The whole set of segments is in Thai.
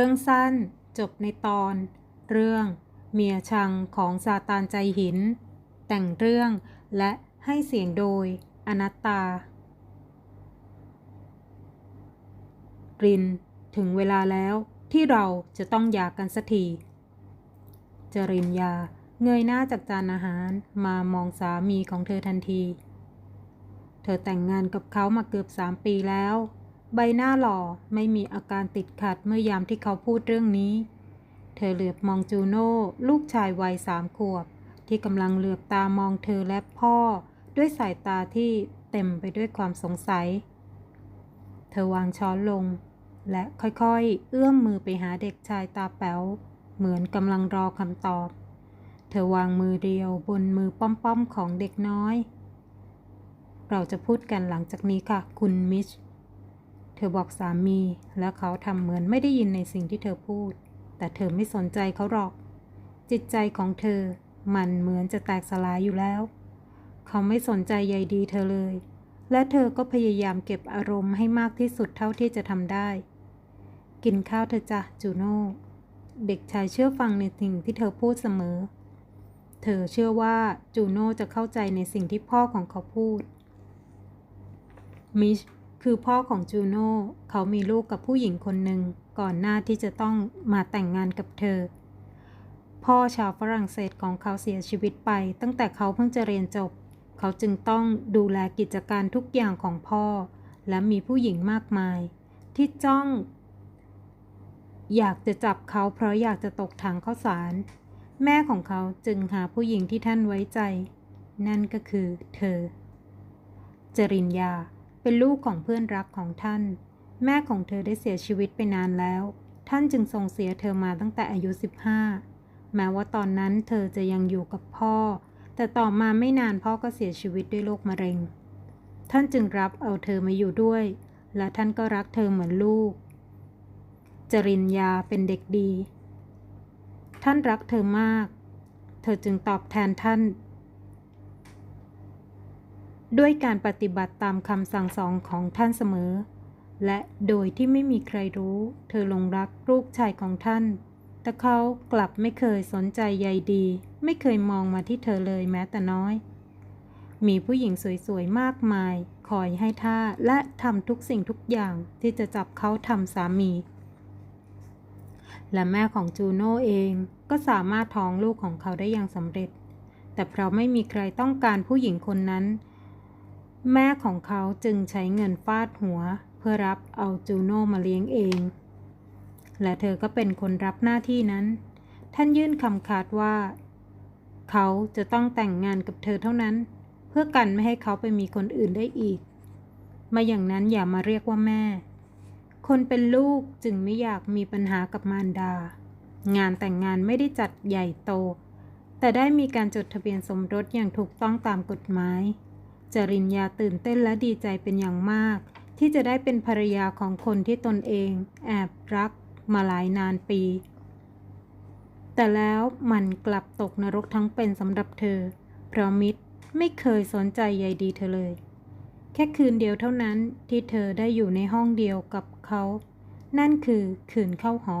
เรื่องสั้นจบในตอน เรื่อง เมียชังของซาตานใจหิน แต่งเรื่องและให้เสียงโดยอนัตตา ริน ถึงเวลาแล้วที่เราจะต้องหย่ากันสักทีจรินยาเงยหน้าจากจานอาหารมามองสามีของเธอทันที เธอแต่งงานกับเขามาเกือบสามปีแล้ว ใบหน้าหล่อไม่มีอาการติดขัดเมื่อยามที่เขาพูดเรื่องนี้ เธอเหลือบมองจูโน่ลูกชายวัยสามขวบ ที่กำลังเหลือบตามองเธอและพ่อ ด้วยสายตาที่เต็มไปด้วยความสงสัย เธอวางช้อนลง และค่อยๆ เอื้อมมือไปหาเด็กชายตาแป๋ว เหมือนกำลังรอคำตอบ เธอวางมือเดียวบนมือป้อมๆของเด็กน้อย เราจะพูดกันหลังจากนี้ค่ะ คุณมิช เธอบอกสามี และเขาทำเหมือนไม่ได้ยินในสิ่งที่เธอพูด แต่เธอไม่สนใจเขาหรอก จิตใจของเธอ มันเหมือนจะแตกสลายอยู่แล้ว เขาไม่สนใจใยดีเธอเลย และเธอก็พยายามเก็บอารมณ์ให้มากที่สุดเท่าที่จะทำได้ กินข้าวเธอจ้ะจูโน่ เด็กชายเชื่อฟังในสิ่งที่เธอพูดเสมอ เธอเชื่อว่าจูโน่จะเข้าใจในสิ่งที่พ่อของเขาพูดมิช คือพ่อของจูโน่เขามีลูกกับผู้หญิงคนหนึ่งก่อนหน้าที่จะต้องมาแต่งงานกับเธอ พ่อชาวฝรั่งเศสของเขาเสียชีวิตไป ตั้งแต่เขาเพิ่งจะเรียนจบ เขาจึงต้องดูแลกิจการทุกอย่างของพ่อ และมีผู้หญิงมากมาย ที่จ้อง อยากจะจับเขาเพราะอยากจะตกถังข้าวสาร แม่ของเขาจึงหาผู้หญิงที่ท่านไว้ใจ นั่นก็คือเธอ จริญญา เป็นลูกของเพื่อนรักของท่าน แม่ของเธอได้เสียชีวิตไปนานแล้ว ท่านจึงส่งเสียเธอมาตั้งแต่อายุ 15 แม้ว่าตอนนั้นเธอจะยังอยู่กับพ่อ แต่ต่อมาไม่นานพ่อก็เสียชีวิตด้วยโรคมะเร็ง ท่านจึงรับเอาเธอมาอยู่ด้วย และท่านก็รักเธอเหมือนลูก จริญญาเป็นเด็กดี ท่านรักเธอมาก เธอจึงตอบแทนท่าน ด้วยการปฏิบัติตามคำสั่งสอนของท่านเสมอ และโดยที่ไม่มีใครรู้ เธอหลงรักลูกชายของท่าน แต่เขากลับไม่เคยสนใจใยดี ไม่เคยมองมาที่เธอเลยแม้แต่น้อย มีผู้หญิงสวยๆมากมาย คอยให้ท่าและทำทุกสิ่งทุกอย่างที่จะจับเขาทำสามี และแม่ของจูโน่เองก็สามารถท้องลูกของเขาได้อย่างสำเร็จ แต่เพราะไม่มีใครต้องการผู้หญิงคนนั้น แม่ของเขาจึงใช้เงินฟาดหัว เพื่อรับเอาจูโน่มาเลี้ยงเอง และเธอก็เป็นคนรับหน้าที่นั้น ท่านยื่นคำขาดว่า เขาจะต้องแต่งงานกับเธอเท่านั้น เพื่อกันไม่ให้เขาไปมีคนอื่นได้อีก มาอย่างนั้นอย่ามาเรียกว่าแม่ คนเป็นลูกจึงไม่อยากมีปัญหากับมารดา งานแต่งงานไม่ได้จัดใหญ่โต แต่ได้มีการจดทะเบียนสมรสอย่างถูกต้องตามกฎหมาย จริญญาตื่นเต้นและดีใจเป็นอย่างมาก ที่จะได้เป็นภรรยาของคนที่ตนเอง แอบรักมาหลายนานปี แต่แล้วมันกลับตกนรกทั้งเป็นสำหรับเธอ เพราะมิตรไม่เคยสนใจใยดีเธอเลย แค่คืนเดียวเท่านั้นที่เธอได้อยู่ในห้องเดียวกับเขา นั่นคือคืนเข้าหอ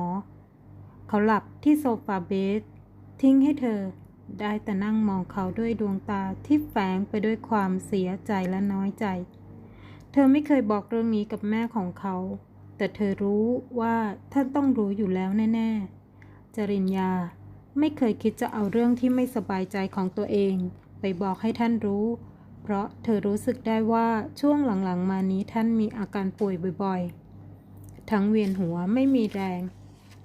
เขาหลับที่โซฟาเบสทิ้งให้เธอ ได้แต่นั่งมองเขาด้วยดวงตาที่แฝงไปด้วยความเสียใจและน้อยใจ เธอไม่เคยบอกเรื่องนี้กับแม่ของเขา แต่เธอรู้ว่าท่านต้องรู้อยู่แล้วแน่ๆ จริญญาไม่เคยคิดจะเอาเรื่องที่ไม่สบายใจของตัวเอง ไปบอกให้ท่านรู้ เพราะเธอรู้สึกได้ว่าช่วงหลังๆ มานี้ท่านมีอาการป่วยบ่อยๆ ทั้งเวียนหัวไม่มีแรง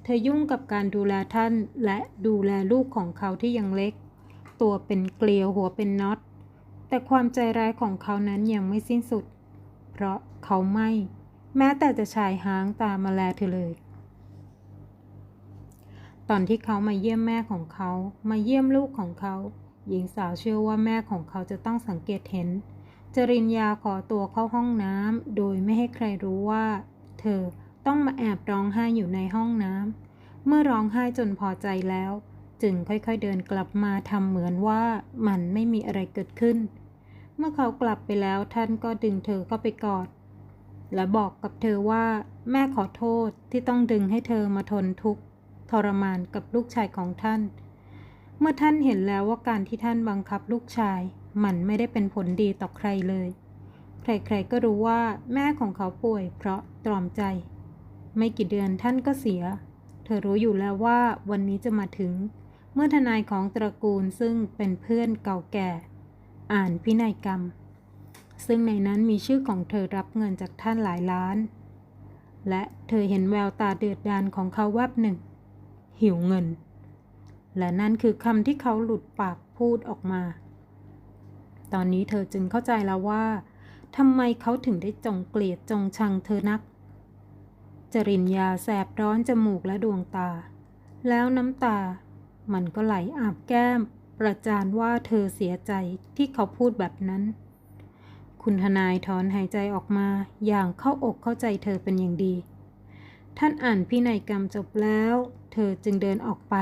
เธอยุ่งกับการดูแลท่านและดูแลลูกของเขาที่ยังเล็ก ตัวเป็นเกลียวหัวเป็นน็อต แต่ความใจร้ายของเขานั้นยังไม่สิ้นสุด เพราะเขาไม่ แม้แต่จะชายหางตามาแลเธอเลย ตอนที่เขามาเยี่ยมแม่ของเขา มาเยี่ยมลูกของเขา หญิงสาวเชื่อว่าแม่ของเขาจะต้องสังเกตเห็น จริญญาขอตัวเข้าห้องน้ำโดยไม่ให้ใครรู้ว่า เธอ ต้องมาแอบร้องไห้อยู่ในห้องน้ำ เมื่อร้องไห้จนพอใจแล้ว จึงค่อยๆเดินกลับมาทำเหมือนว่ามันไม่มีอะไรเกิดขึ้น เมื่อเขากลับไปแล้วท่านก็ดึงเธอเข้าไปกอด และบอกกับเธอว่าแม่ขอโทษที่ต้องดึงให้เธอมาทนทุกข์ทรมานกับลูกชายของท่าน เมื่อท่านเห็นแล้วว่าการที่ท่านบังคับลูกชาย มันไม่ได้เป็นผลดีต่อใครเลย ใครๆก็รู้ว่าแม่ของเขาป่วยเพราะตรอมใจ ไม่กี่เดือนท่านก็เสีย เธอรู้อยู่แล้วว่าวันนี้จะมาถึง เมื่อทนายของตระกูลซึ่งเป็นเพื่อนเก่าแก่ อ่านพินัยกรรม ซึ่งในนั้นมีชื่อของเธอรับเงินจากท่านหลายล้าน และเธอเห็นแววตาเดือดดาลของเขาแวบหนึ่ง หิวเงิน และนั่นคือคำที่เขาหลุดปากพูดออกมา ตอนนี้เธอจึงเข้าใจแล้วว่าทำไมเขาถึงได้จงเกลียดจงชังเธอนัก จริญญาแสบร้อนจมูกและดวงตา แล้วน้ำตา มันก็ไหลอาบแก้ม ประจานว่าเธอเสียใจที่เขาพูดแบบนั้น คุณทนายถอนหายใจออกมาอย่างเข้าอกเข้าใจเธอเป็นอย่างดี ท่านอ่านพินัยกรรมจบแล้ว เธอจึงเดินออกไป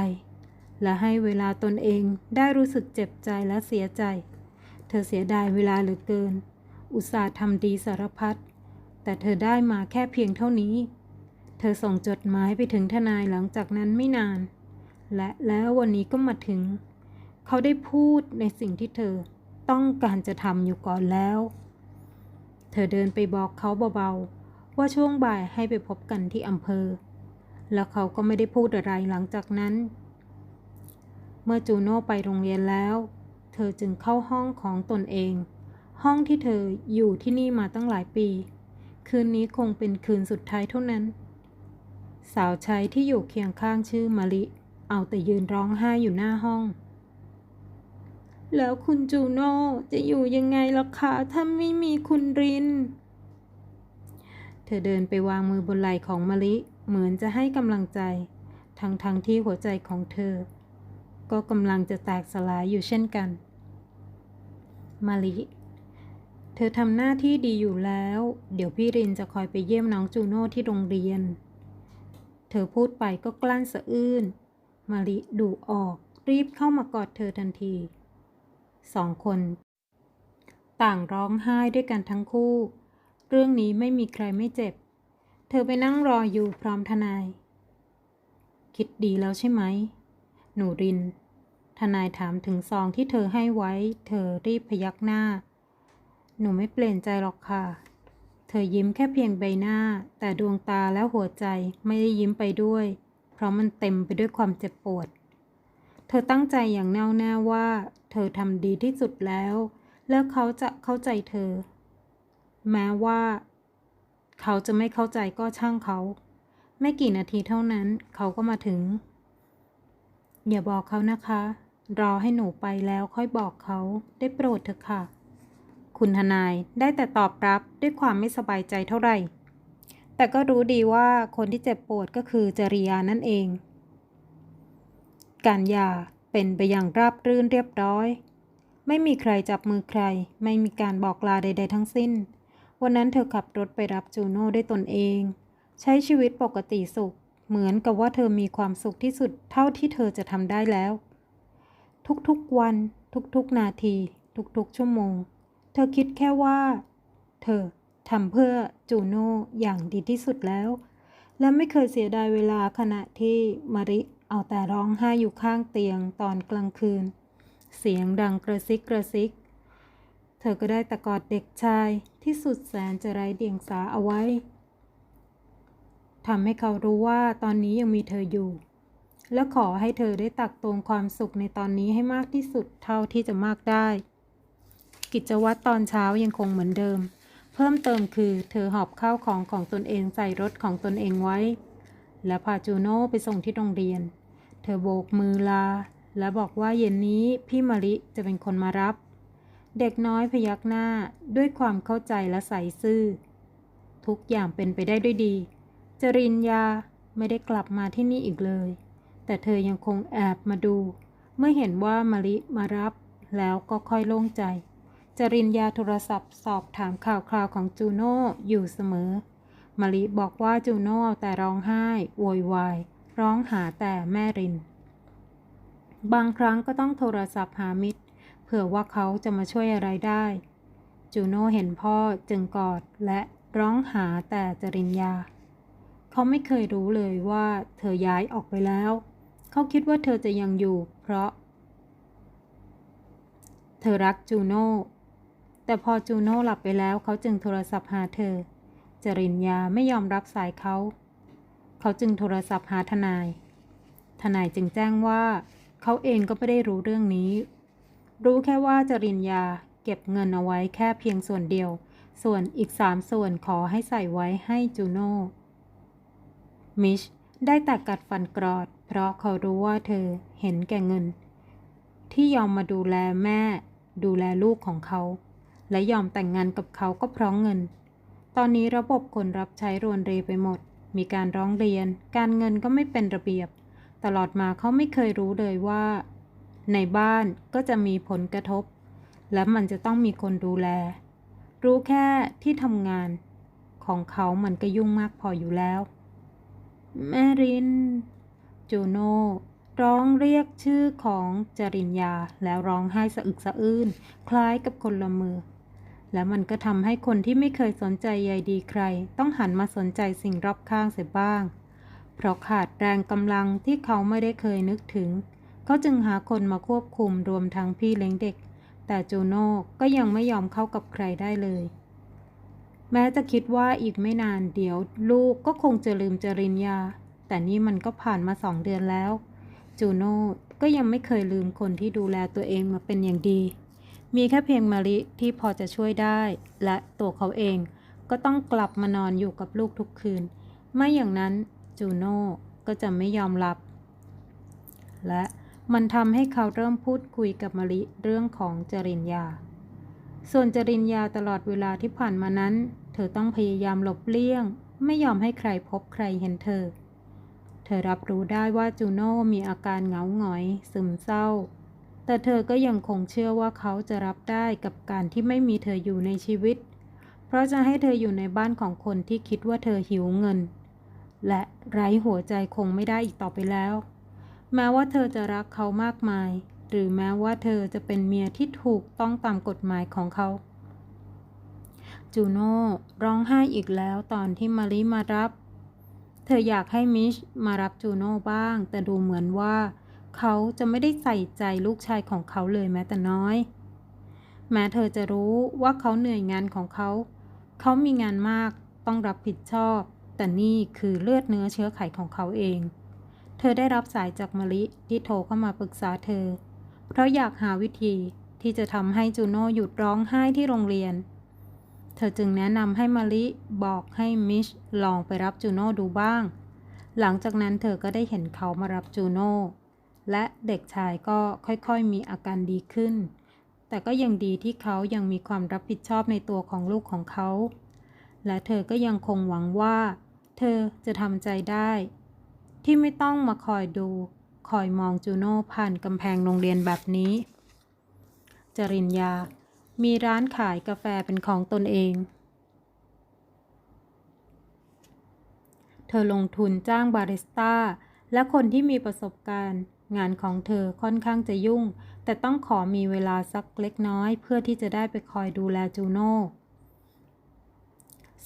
และให้เวลาตนเองได้รู้สึกเจ็บใจและเสียใจ เธอเสียดายเวลาเหลือเกิน อุตส่าห์ทำดีสารพัดแต่เธอได้มาแค่เพียงเท่านี้ เธอส่งจดหมายไปถึงทนายหลังจากนั้นไม่นาน และแล้ววันนี้ก็มาถึง เขาได้พูดในสิ่งที่เธอต้องการจะทำอยู่ก่อนแล้ว เธอเดินไปบอกเขาเบาๆ ว่าช่วงบ่ายให้ไปพบกันที่อำเภอ แล้วเขาก็ไม่ได้พูดอะไรหลังจากนั้น เมื่อจูโน่ไปโรงเรียนแล้ว เธอจึงเข้าห้องของตนเอง ห้องที่เธออยู่ที่นี่มาตั้งหลายปี คืนนี้คงเป็นคืนสุดท้ายเท่านั้น สาวใช้ที่อยู่เคียงข้างชื่อมะลิ เอาแต่ยืนร้องไห้อยู่หน้าห้อง แล้วคุณจูโน่จะอยู่ยังไงล่ะคะถ้าไม่มีคุณริน เธอเดินไปวางมือบนไหล่ของมะลิ เหมือนจะให้กำลังใจ ทั้งทั้งๆที่หัวใจของเธอ ก็กำลังจะแตกสลายอยู่เช่นกันมาลิ เธอทำหน้าที่ดีอยู่แล้ว เดี๋ยวพี่รินจะคอยไปเยี่ยมน้องจูโน่ที่โรงเรียน เธอพูดไปก็กลั้นสะอื้น มาลิดูออกรีบเข้ามากอดเธอทันที สองคน ต่างร้องไห้ด้วยกันทั้งคู่ เรื่องนี้ไม่มีใครไม่เจ็บ เธอไปนั่งรออยู่พร้อมทนาย คิดดีแล้วใช่ไหม หนูริน ทนายถามถึงซองที่เธอให้ไว้ เธอรีบพยักหน้า หนูไม่เปลี่ยนใจหรอกค่ะ เธอยิ้มแค่เพียงใบหน้า แต่ดวงตาและหัวใจไม่ได้ยิ้มไปด้วย เพราะมันเต็มไปด้วยความเจ็บปวด เธอตั้งใจอย่างแน่วแน่ว่า เธอทำดีที่สุดแล้ว แล้วเขาจะเข้าใจเธอ แม้ว่า เขาจะไม่เข้าใจก็ช่างเขา ไม่กี่นาทีเท่านั้นเขาก็มาถึง อย่าบอกเขานะคะ รอให้หนูไปแล้วค่อยบอกเขาได้โปรดเถอะค่ะ คุณทนายได้แต่ตอบรับด้วยความไม่สบายใจเท่าไหร่ แต่ก็รู้ดีว่าคนที่เจ็บปวดก็คือจริยานั่นเอง การยาเป็นไปอย่างราบรื่นเรียบร้อย ไม่มีใครจับมือใคร ไม่มีการบอกลาใด ๆ ทั้งสิ้น วันนั้นเธอขับรถไปรับจูโน่ด้วยตนเอง ใช้ชีวิตปกติสุข เหมือนกับว่าเธอมีความสุขที่สุดเท่าที่เธอจะทำได้แล้ว ทุกๆวัน ทุกๆนาที ทุกๆชั่วโมง เธอคิดแค่ว่า เธอทำเพื่อจูโน่อย่างดีที่สุดแล้ว และไม่เคยเสียดายเวลาขณะที่มาริเอาแต่ร้องไห้อยู่ข้างเตียงตอนกลางคืน เสียงดังกระซิกกระซิก เธอก็ได้ตะกอดเด็กชายที่สุดแสนจะไร้เดียงสาเอาไว้ทำให้เขารู้ว่าตอนนี้ยังมีเธออยู่ และขอให้เธอได้ตักตวงความสุขในตอนนี้ให้มากที่สุดเท่าที่จะมากได้ กิจวัตรตอนเช้ายังคงเหมือนเดิม เพิ่มเติมคือเธอหอบข้าวของของตนเองใส่รถของตนเองไว้ และพาจูโน่ไปส่งที่โรงเรียน เธอโบกมือลา และบอกว่าเย็นนี้พี่มะลิจะเป็นคนมารับ เด็กน้อยพยักหน้าด้วยความเข้าใจและใส่ซื่อ ทุกอย่างเป็นไปได้ด้วยดี จริญญาไม่ได้กลับมาที่นี่อีกเลย แต่เธอยังคงแอบมาดู เมื่อเห็นว่ามะลิมารับแล้วก็ค่อยโล่งใจ จริญญาโทรศัพท์สอบถามข่าวคราวของจูโน่อยู่เสมอมะลิบอกว่าจูโน่เอาแต่ร้องไห้โวยวาย ร้องหาแต่แม่ริน บางครั้งก็ต้องโทรศัพท์หามิตร เผื่อว่าเขาจะมาช่วยอะไรได้ จูโน่เห็นพ่อจึงกอดและร้องหาแต่จริญญา เขาไม่เคยรู้เลยว่าเธอย้ายออกไปแล้ว เขาคิดว่าเธอจะยังอยู่เพราะ เธอรักจูโน่ แต่พอจูโน่หลับไปแล้วเขาจึงโทรศัพท์หาเธอ จริญญาไม่ยอมรับสายเขา เขาจึงโทรศัพท์หาทนาย ทนายจึงแจ้งว่า เขาเองก็ไม่ได้รู้เรื่องนี้ รู้แค่ว่าจริญญาเก็บเงินเอาไว้แค่เพียงส่วนเดียว ส่วนอีกสามส่วนขอให้ใส่ไว้ให้จูโน่ มิชได้แต่กัดฟันกรอด เพราะเขารู้ว่าเธอเห็นแก่เงิน ที่ยอมมาดูแลแม่ ดูแลลูกของเขา และยอมแต่งงานกับเขาก็เพราะเงิน ตอนนี้ระบบคนรับใช้รวนเรไปหมด มีการร้องเรียน การเงินก็ไม่เป็นระเบียบ ตลอดมาเขาไม่เคยรู้เลยว่า ในบ้านก็จะมีผลกระทบ และมันจะต้องมีคนดูแล รู้แค่ที่ทำงานของเขามันก็ยุ่งมากพออยู่แล้ว แม่ริน จูโน่ร้องเรียกชื่อของจริญญาแล้วร้องไห้สะอึกสะอื้นคล้ายกับคนละมือ และมันก็ทำให้คนที่ไม่เคยสนใจใยดีใคร ต้องหันมาสนใจสิ่งรอบข้างเสียบ้าง เพราะขาดแรงกำลังที่เขาไม่ได้เคยนึกถึง เขาจึงหาคนมาควบคุมรวมทั้งพี่เลี้ยงเด็ก แต่จูโน่ก็ยังไม่ยอมเข้ากับใครได้เลย แม้จะคิดว่าอีกไม่นานเดี๋ยว ลูกก็คงจะลืมจริญญา แต่นี่มันก็ผ่านมาสองเดือนแล้ว จูโน่ก็ยังไม่เคยลืมคนที่ดูแลตัวเองมาเป็นอย่างดี มีแค่เพียงมาริที่พอจะช่วยได้ และตัวเขาเองก็ต้องกลับมานอนอยู่กับลูกทุกคืน ไม่อย่างนั้นจูโน่ก็จะไม่ยอมรับ และมันทำให้เขาเริ่มพูดคุยกับมาริเรื่องของจริญญา ส่วนจริญญาตลอดเวลาที่ผ่านมานั้น เธอต้องพยายามหลบเลี่ยง ไม่ยอมให้ใครพบใครเห็นเธอ เธอรับรู้ได้ว่าจูโน่มีอาการเหงาหงอย ซึมเศร้า แต่เธอก็ยังคงเชื่อว่าเขาจะรับได้กับการที่ไม่มีเธออยู่ในชีวิต เพราะจะให้เธออยู่ในบ้านของคนที่คิดว่าเธอหิวเงิน และไร้หัวใจคงไม่ได้อีกต่อไปแล้ว แม้ว่าเธอจะรักเขามากมาย หรือแม้ว่าเธอจะเป็นเมียที่ถูกต้องตามกฎหมายของเขาจูโน่ร้องไห้อีกแล้วตอนที่มาริมารับ เธออยากให้มิชมารับจูโน่บ้าง แต่ดูเหมือนว่า เขาจะไม่ได้ใส่ใจลูกชายของเขาเลยแม้แต่น้อย แม้เธอจะรู้ว่าเขาเหนื่อยงานของเขา เขามีงานมากต้องรับผิดชอบ แต่นี่คือเลือดเนื้อเชื้อไขของเขาเอง เธอได้รับสายจากมาริที่โทรเข้ามาปรึกษาเธอ เพราะอยากหาวิธีที่จะทำให้จูโน่หยุดร้องไห้ที่โรงเรียน เธอจึงแนะนำให้มาริบอกให้มิชลองไปรับจูโน่ดูบ้าง หลังจากนั้นเธอก็ได้เห็นเขามารับจูโน่ และเด็กชายก็ค่อยๆมีอาการดีขึ้น แต่ก็ยังดีที่เขายังมีความรับผิดชอบในตัวของลูกของเขา และเธอก็ยังคงหวังว่า เธอจะทำใจได้ ที่ไม่ต้องมาคอยดูคอยมองจูโน่ผ่านกำแพงโรงเรียนแบบนี้ จริญญา มีร้านขายกาแฟเป็นของตนเอง เธอลงทุนจ้างบาริสต้าและคนที่มีประสบการณ์ งานของเธอค่อนข้างจะยุ่ง แต่ต้องขอมีเวลาสักเล็กน้อย เพื่อที่จะได้ไปคอยดูแลจูโน่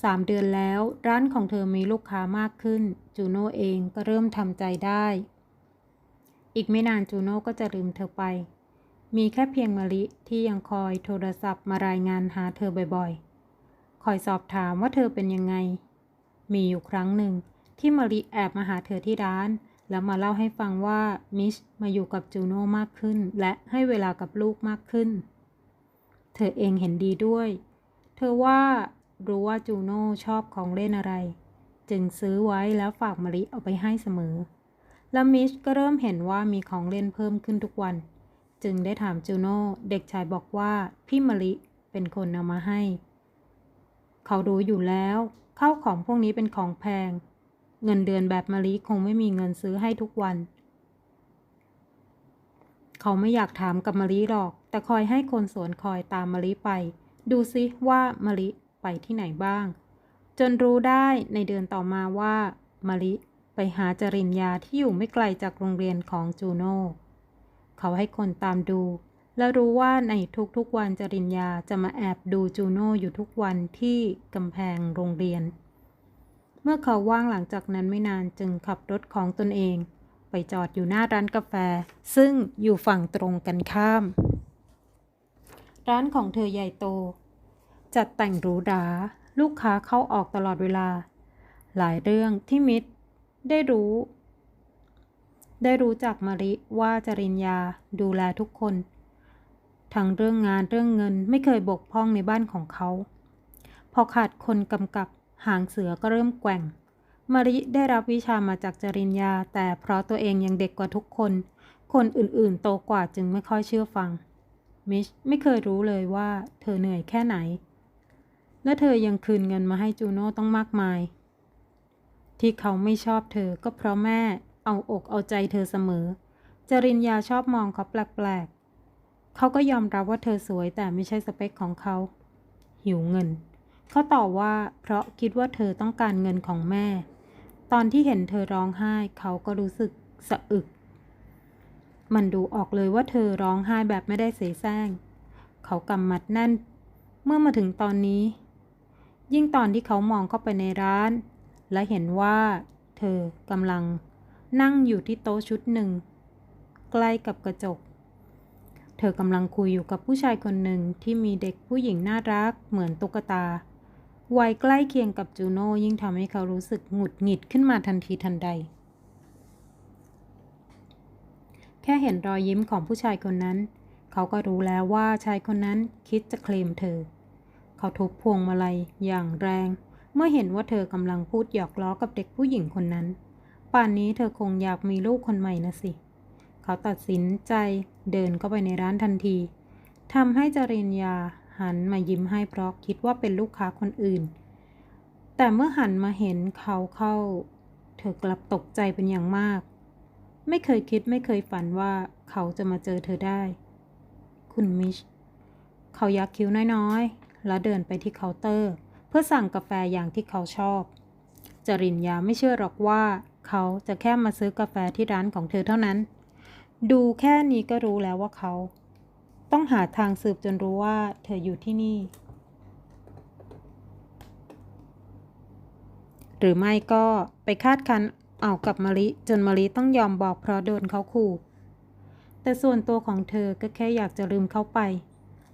สามเดือนแล้ว ร้านของเธอมีลูกค้ามากขึ้น จูโน่เองก็เริ่มทำใจได้ อีกไม่นานจูโน่ก็จะลืมเธอไป มีแค่เพียงมะลิที่ยังคอยโทรศัพท์มารายงานหาเธอบ่อยๆ คอยสอบถามว่าเธอเป็นยังไง มีอยู่ครั้งหนึ่งที่มะลิแอบมาหาเธอที่ร้าน แล้วมาเล่าให้ฟังว่ามิชมาอยู่กับจูโน่มากขึ้น และให้เวลากับลูกมากขึ้น เธอเองเห็นดีด้วย เธอว่ารู้ว่าจูโน่ชอบของเล่นอะไร จึงซื้อไว้แล้วฝากมะลิเอาไปให้เสมอ และมิชก็เริ่มเห็นว่ามีของเล่นเพิ่มขึ้นทุกวัน จึงได้ถามจูโน่เด็กชายบอกว่าพี่มะลิเป็นคนนำมาให้ เขารู้อยู่แล้วข้าวของพวกนี้เป็นของแพง เงินเดือนแบบมะลิคงไม่มีเงินซื้อให้ทุกวัน เขาไม่อยากถามกับมะลิหรอก แต่คอยให้คนสวนคอยตามมะลิไป ดูซิว่ามะลิไปที่ไหนบ้าง จนรู้ได้ในเดือนต่อมาว่ามะลิไปหาจริญญาที่อยู่ไม่ไกลจากโรงเรียนของจูโน่เขาให้คนตามดู และรู้ว่าในทุกๆวันจริญญาจะมาแอบดูจูโน่อยู่ทุกวันที่กำแพงโรงเรียน เมื่อเขาว่างหลังจากนั้นไม่นานจึงขับรถของตนเอง ไปจอดอยู่หน้าร้านกาแฟ ซึ่งอยู่ฝั่งตรงกันข้าม ร้านของเธอใหญ่โต จัดแต่งหรูหราลูกค้าเข้าออกตลอดเวลา หลายเรื่องที่มิตรได้รู้ ได้รู้จากมาริว่าจริญญาดูแลทุกคน ทั้งเรื่องงานเรื่องเงินไม่เคยบกพร่องในบ้านของเขา พอขาดคนกำกับ หางเสือก็เริ่มแกว่งมาริได้รับวิชามาจากจริญญา แต่เพราะตัวเองยังเด็กกว่าทุกคน คนอื่นๆ โตกว่าจึงไม่ค่อยเชื่อฟัง มิชไม่เคยรู้เลยว่าเธอเหนื่อยแค่ไหน และเธอยังคืนเงินมาให้จูโน่ต้องมากมาย ที่เขาไม่ชอบเธอก็เพราะแม่เอาอกเอาใจเธอเสมอ จริญญาชอบมองเขาแปลกๆ เขาก็ยอมรับว่าเธอสวยแต่ไม่ใช่สเปคของเขา หิวเงิน เขาตอบว่าเพราะคิดว่าเธอต้องการเงินของแม่ ตอนที่เห็นเธอร้องไห้ เขาก็รู้สึกสะอึก มันดูออกเลยว่าเธอร้องไห้แบบไม่ได้เสแสร้ง เขากำมัดแน่น เมื่อมาถึงตอนนี้ ยิ่งตอนที่เขามองเข้าไปในร้าน และเห็นว่า เธอกำลังนั่งอยู่ที่โต๊ะชุดหนึ่ง ใกล้กับกระจก เธอกำลังคุยอยู่กับผู้ชายคนหนึ่งที่มีเด็กผู้หญิงน่ารักเหมือนตุ๊กตา วัยใกล้เคียงกับจูโน่ยิ่งทำให้เขารู้สึกหงุดหงิดขึ้นมาทันทีทันใด แค่เห็นรอยยิ้มของผู้ชายคนนั้น เขาก็รู้แล้วว่าชายคนนั้นคิดจะเคลมเธอ เขาทุบพวงมาลัยอย่างแรง เมื่อเห็นว่าเธอกำลังพูดหยอกล้อกับเด็กผู้หญิงคนนั้น ป่านนี้เธอคงอยากมีลูกคนใหม่นะสิ เขาตัดสินใจเดินเข้าไปในร้านทันทีทำให้จริญญา หันมายิ้มให้เพราะคิดว่าเป็นลูกค้าคนอื่น แต่เมื่อหันมาเห็นเขาเข้า เธอกลับตกใจเป็นอย่างมาก ไม่เคยคิดไม่เคยฝันว่าเขาจะมาเจอเธอได้ คุณมิช เขายักคิ้วน้อยๆ แล้วเดินไปที่เคาน์เตอร์ เพื่อสั่งกาแฟอย่างที่เขาชอบ จริญญาไม่เชื่อหรอกว่า เขาจะแค่มาซื้อกาแฟที่ร้านของเธอเท่านั้น ดูแค่นี้ก็รู้แล้วว่าเขา ต้องหาทางสืบจนรู้ว่าเธออยู่ที่นี่ หรือไม่ก็ไปคาดคันเอากับมะลิจนมะลิต้องยอมบอกเพราะโดนเขาขู่ แต่ส่วนตัวของเธอก็แค่อยากจะลืมเขาไป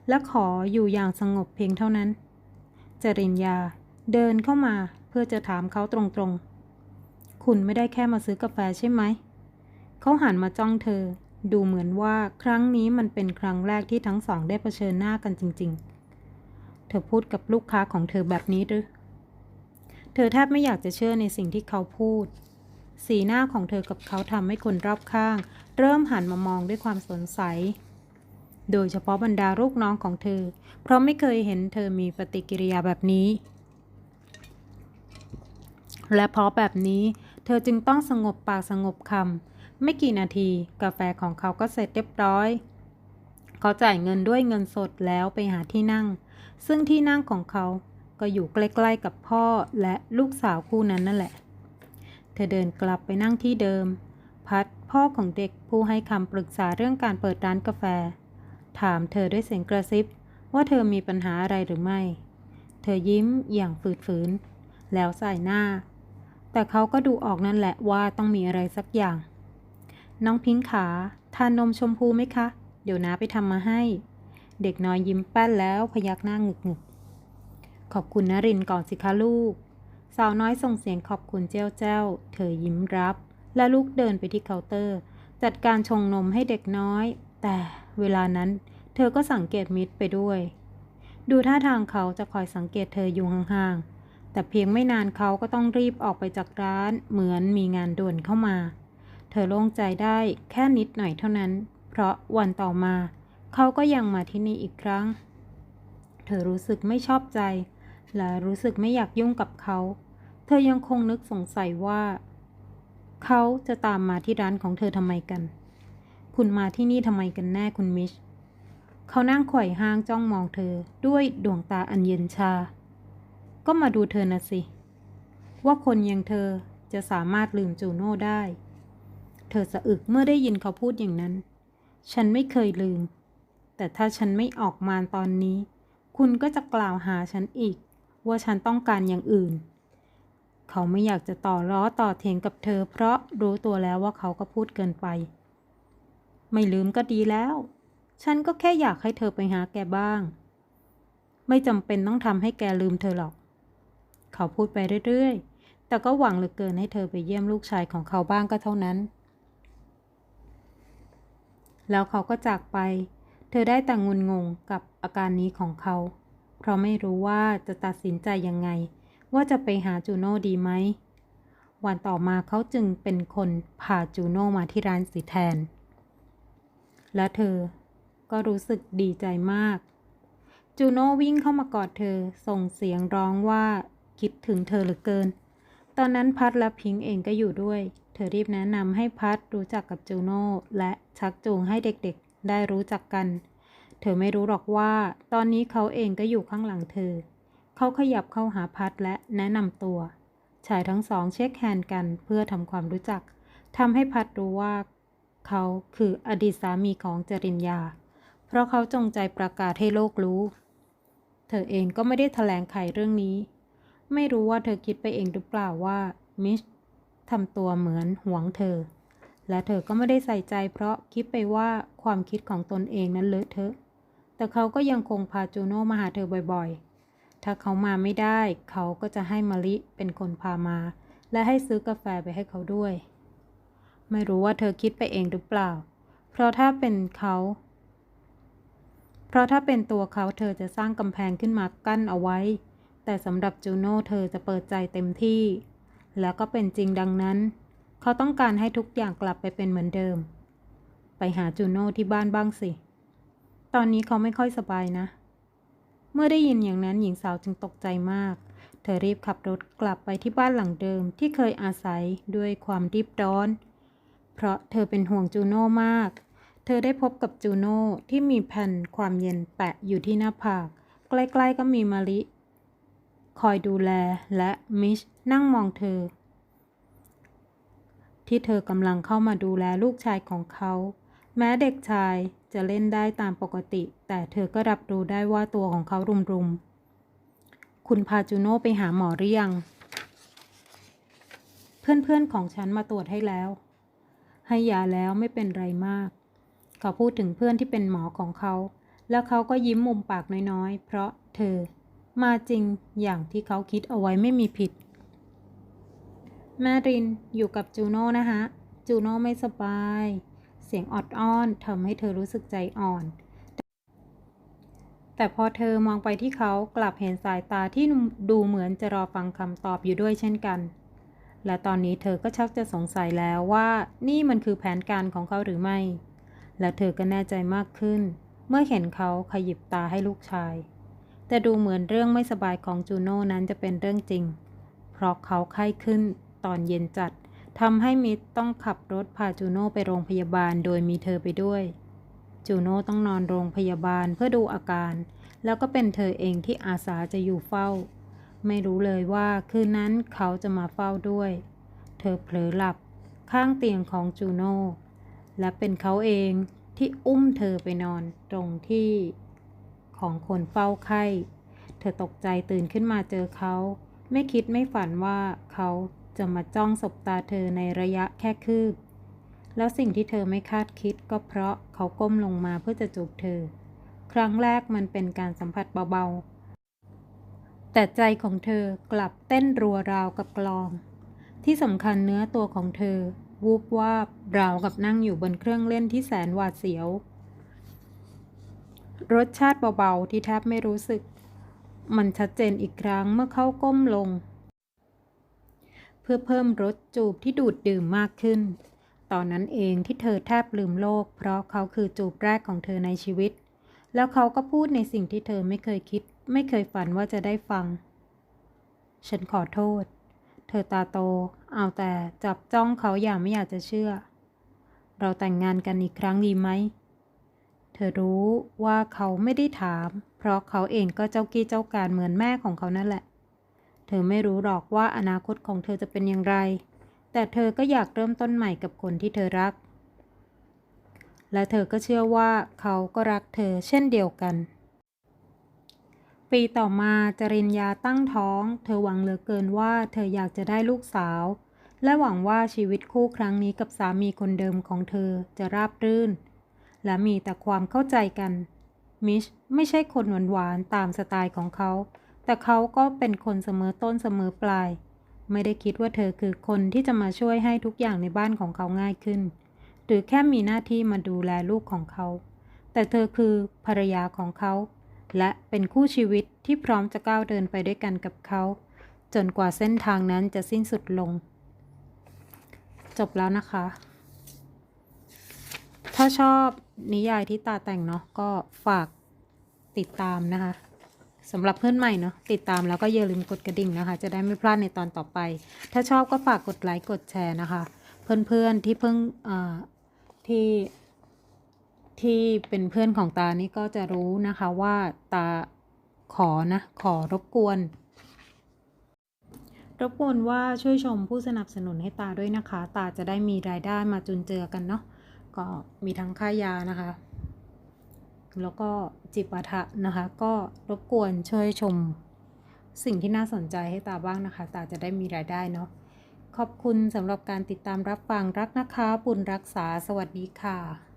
และขออยู่อย่างสงบเพียงเท่านั้น จริญญาเดินเข้ามาเพื่อจะถามเขาตรงๆ คุณไม่ได้แค่มาซื้อกาแฟใช่ไหม เขาหันมาจ้องเธอ ดูเหมือนว่าครั้งนี้มันเป็นครั้งแรกที่ทั้งสองได้เผชิญหน้ากันจริง ๆ เธอพูดกับลูกค้าของเธอแบบนี้หรือ เธอแทบไม่อยากจะเชื่อในสิ่งที่เขาพูด สีหน้าของเธอกับเขาทำให้คนรอบข้าง เริ่มหันมามองด้วยความสงสัย โดยเฉพาะบรรดาลูกน้องของเธอ เพราะไม่เคยเห็นเธอมีปฏิกิริยาแบบนี้ และเพราะแบบนี้ เธอจึงต้องสงบปากสงบคำ ไม่กี่นาที กาแฟของเขาก็เสร็จเรียบร้อย เขาจ่ายเงินด้วยเงินสดแล้วไปหาที่นั่ง ซึ่งที่นั่งของเขาก็อยู่ใกล้ๆกับพ่อและลูกสาวคู่นั้นนั่นแหละ เธอเดินกลับไปนั่งที่เดิม พัดพ่อของเด็กผู้ให้คำปรึกษาเรื่องการเปิดร้านกาแฟ ถามเธอด้วยเสียงกระซิบ ว่าเธอมีปัญหาอะไรหรือไม่ เธอยิ้มอย่างฝืนๆแล้วใส่หน้า แต่เขาก็ดูออกนั่นแหละว่าต้องมีอะไรสักอย่าง น้องพิงค์ขา ทานนมชมพูไหมคะ เดี๋ยวน้าไปทำมาให้ เด็กน้อยยิ้มแป้นแล้วพยักหน้างึกงึกขอบคุณนรินทร์ก่อนสิคะลูก สาวน้อยส่งเสียงขอบคุณเจ้าเจ้า เธอยิ้มรับ และลูกเดินไปที่เคาน์เตอร์ จัดการชงนมให้เด็กน้อย แต่เวลานั้น เธอก็สังเกตมิดไปด้วย ดูท่าทางเขาจะคอยสังเกตเธออยู่ห่างๆแต่เพียงไม่นานเขาก็ต้องรีบออกไปจากร้านเหมือนมีงานด่วนเข้ามา เธอโล่งใจได้แค่นิดหน่อยเท่านั้น เพราะวันต่อมา เขาก็ยังมาที่นี่อีกครั้ง เธอรู้สึกไม่ชอบใจ และรู้สึกไม่อยากยุ่งกับเขา เธอยังคงนึกสงสัยว่า เขาจะตามมาที่ร้านของเธอทำไมกัน คุณมาที่นี่ทำไมกันแน่คุณมิช เขานั่งไขว่ห้างจ้องมองเธอด้วยดวงตาอันเย็นชา ก็มาดูเธอนะสิ ว่าคนอย่างเธอจะสามารถลืมจูโน่ได้ เธอสะอึกเมื่อได้ยินเขาพูดอย่างนั้น ฉันไม่เคยลืม แต่ถ้าฉันไม่ออกมาตอนนี้ คุณก็จะกล่าวหาฉันอีก ว่าฉันต้องการอย่างอื่น เขาไม่อยากจะต่อล้อต่อเถียงกับเธอ เพราะรู้ตัวแล้วว่าเขาก็พูดเกินไป ไม่ลืมก็ดีแล้ว ฉันก็แค่อยากให้เธอไปหาแกบ้าง ไม่จำเป็นต้องทำให้แกลืมเธอหรอก เขาพูดไปเรื่อยๆแต่ก็หวังเหลือเกินให้เธอไปเยี่ยมลูกชายของเขาบ้างก็เท่านั้น แล้วเขาก็จากไป เธอได้แต่งุนงงกับอาการนี้ของเขา เพราะไม่รู้ว่าจะตัดสินใจยังไง ว่าจะไปหาจูโน่ดีไหม วันต่อมาเขาจึงเป็นคนพาจูโน่มาที่ร้านสีแทน และเธอก็รู้สึกดีใจมาก จูโน่วิ่งเข้ามากอดเธอ ส่งเสียงร้องว่าคิดถึงเธอเหลือเกิน ตอนนั้นพัดและพิงค์เองก็อยู่ด้วย เธอรีบแนะนำให้พัดรู้จักกับจูโน่และชักจูงให้เด็กๆ ได้รู้จักกัน เธอไม่รู้หรอกว่า ตอนนี้เขาเองก็อยู่ข้างหลังเธอ เขาขยับเข้าหาพัดและแนะนำตัว ชายทั้งสองเช็คแฮนด์กันเพื่อทำความรู้จักทำให้พัดรู้ว่า เขาคืออดีตสามีของจริญญา เพราะเขาจงใจประกาศให้โลกรู้ เธอเองก็ไม่ได้แถลงไขเรื่องนี้ ไม่รู้ว่าเธอคิดไปเองหรือเปล่าว่ามิชทำตัวเหมือนหวงเธอ และเธอก็ไม่ได้ใส่ใจเพราะคิดไปว่าความคิดของตนเองนั้นเลอะเทอะ แต่เขาก็ยังคงพาจูโน่มาหาเธอบ่อยๆ ถ้าเขามาไม่ได้ เขาก็จะให้มะลิเป็นคนพามา และให้ซื้อกาแฟไปให้เขาด้วย ไม่รู้ว่าเธอคิดไปเองหรือเปล่า เพราะถ้าเป็นเขา เพราะถ้าเป็นตัวเขาเธอจะสร้างกำแพงขึ้นมากั้นเอาไว้ แต่สำหรับจูโน่เธอจะเปิดใจเต็มที่ แล้วก็เป็นจริงดังนั้น เขาต้องการให้ทุกอย่างกลับไปเป็นเหมือนเดิม ไปหาจูโน่ที่บ้านบ้างสิ ตอนนี้เขาไม่ค่อยสบายนะ เมื่อได้ยินอย่างนั้นหญิงสาวจึงตกใจมาก เธอรีบขับรถกลับไปที่บ้านหลังเดิมที่เคยอาศัยด้วยความรีบร้อน เพราะเธอเป็นห่วงจูโน่มาก เธอได้พบกับจูโน่ที่มีแผ่นความเย็นแปะอยู่ที่หน้าผาก ใกล้ๆก็มีมาลิ คอยดูแลและมิชนั่งมองเธอ ที่เธอกำลังเข้ามาดูแลลูกชายของเขา แม้เด็กชายจะเล่นได้ตามปกติ แต่เธอก็รับรู้ได้ว่าตัวของเขารุมๆ คุณพาจูโน่ไปหาหมอหรือยัง เพื่อนๆของฉันมาตรวจให้แล้ว ให้ยาแล้วไม่เป็นไรมาก เขาพูดถึงเพื่อนที่เป็นหมอของเขา แล้วเขาก็ยิ้มมุมปากน้อยๆ เพราะเธอ มาจริงอย่างที่เขาคิดเอาไว้ไม่มีผิดแมรินอยู่กับจูโน่นะคะ จูโน่ไม่สบาย เสียงออดอ้อนทำให้เธอรู้สึกใจอ่อน แต่พอเธอมองไปที่เขากลับเห็นสายตาที่ดูเหมือนจะรอฟังคำตอบอยู่ด้วยเช่นกัน และตอนนี้เธอก็ชักจะสงสัยแล้วว่านี่มันคือแผนการของเขาหรือไม่ และเธอก็แน่ใจมากขึ้น เมื่อเห็นเขาขยิบตาให้ลูกชาย แต่ดูเหมือนเรื่องไม่สบายของจูโน่นั้นจะเป็นเรื่องจริง เพราะเขาไข้ขึ้นตอนเย็นจัดทำให้มิตต้องขับรถพาจูโน่ไปโรงพยาบาลโดยมีเธอไปด้วย จูโน่ต้องนอนโรงพยาบาลเพื่อดูอาการ แล้วก็เป็นเธอเองที่อาสาจะอยู่เฝ้า ไม่รู้เลยว่าคืนนั้นเขาจะมาเฝ้าด้วย เธอเผลอหลับข้างเตียงของจูโน่และเป็นเขาเองที่อุ้มเธอไปนอนตรงที่ ของคนเฝ้าไข้ เธอตกใจตื่นขึ้นมาเจอเขา ไม่คิดไม่ฝันว่าเขาจะมาจ้องสบตาเธอในระยะแค่คืบ แล้วสิ่งที่เธอไม่คาดคิดก็เพราะเขาก้มลงมาเพื่อจะจูบเธอ ครั้งแรกมันเป็นการสัมผัสเบาๆ แต่ใจของเธอกลับเต้นรัวราวกับกลอง ที่สำคัญเนื้อตัวของเธอ วูบวาบราวกับนั่งอยู่บนเครื่องเล่นที่แสนหวาดเสียว รสชาติเบาๆที่แทบไม่รู้สึก มันชัดเจนอีกครั้งเมื่อเขาก้มลง เพื่อเพิ่มรสจูบที่ดูดดื่มมากขึ้น ตอนนั้นเองที่เธอแทบลืมโลก เพราะเขาคือจูบแรกของเธอในชีวิต แล้วเขาก็พูดในสิ่งที่เธอไม่เคยคิด ไม่เคยฝันว่าจะได้ฟัง ฉันขอโทษ เธอตาโต เอาแต่จับจ้องเขาอย่างไม่อยากจะเชื่อ เราแต่งงานกันอีกครั้งดีไหม ธอรู้ว่าเขาไม่ได้ถาม เพราะเขาเองก็เจ้ากี้เจ้าการเหมือนแม่ของเขานั่นแหละ เธอไม่รู้หรอกว่าอนาคตของเธอจะเป็นอย่างไร แต่เธอก็อยากเริ่มต้นใหม่กับคนที่เธอรัก และเธอก็เชื่อว่าเขาก็รักเธอเช่นเดียวกัน ปีต่อมาจริญญาตั้งท้อง เธอหวังเหลือเกินว่าเธออยากจะได้ลูกสาว และหวังว่าชีวิตคู่ครั้งนี้กับสามีคนเดิมของเธอจะราบรื่น และมีแต่ความเข้าใจกัน มิชไม่ใช่คนหวานๆตามสไตล์ของเขา แต่เขาก็เป็นคนเสมอต้นเสมอปลาย ไม่ได้คิดว่าเธอคือคนที่จะมาช่วยให้ทุกอย่างในบ้านของเขาง่ายขึ้น หรือแค่มีหน้าที่มาดูแลลูกของเขา แต่เธอคือภรรยาของเขา และเป็นคู่ชีวิตที่พร้อมจะก้าวเดินไปด้วยกันกับเขา จนกว่าเส้นทางนั้นจะสิ้นสุดลง จบแล้วนะคะ ถ้าชอบ นิยายที่ตาแต่งเนาะก็ฝากติดตามนะคะสำหรับเพื่อนใหม่เนาะติดตามแล้วก็อย่าลืมกดกระดิ่งนะคะ จะได้ไม่พลาดในตอนต่อไป ถ้าชอบก็ฝากกดไลค์กดแชร์นะคะ เพื่อนๆที่เพิ่งที่ที่เป็นเพื่อนของตานี่ก็จะรู้นะคะว่าตาขอนะขอรบกวนรบกวนว่าช่วยชมผู้สนับสนุนให้ตาด้วยนะคะ ตาจะได้มีรายได้มาจุนเจือกันเนาะ ก็มีทั้งค่ายานะคะ แล้วก็จิปาทะนะคะ ก็รบกวนช่วยชมสิ่งที่น่าสนใจให้ตาบ้างนะคะ ตาจะได้มีรายได้เนาะขอบคุณสำหรับการติดตามรับฟังรักนะคะ ปุณรักษาสวัสดีค่ะ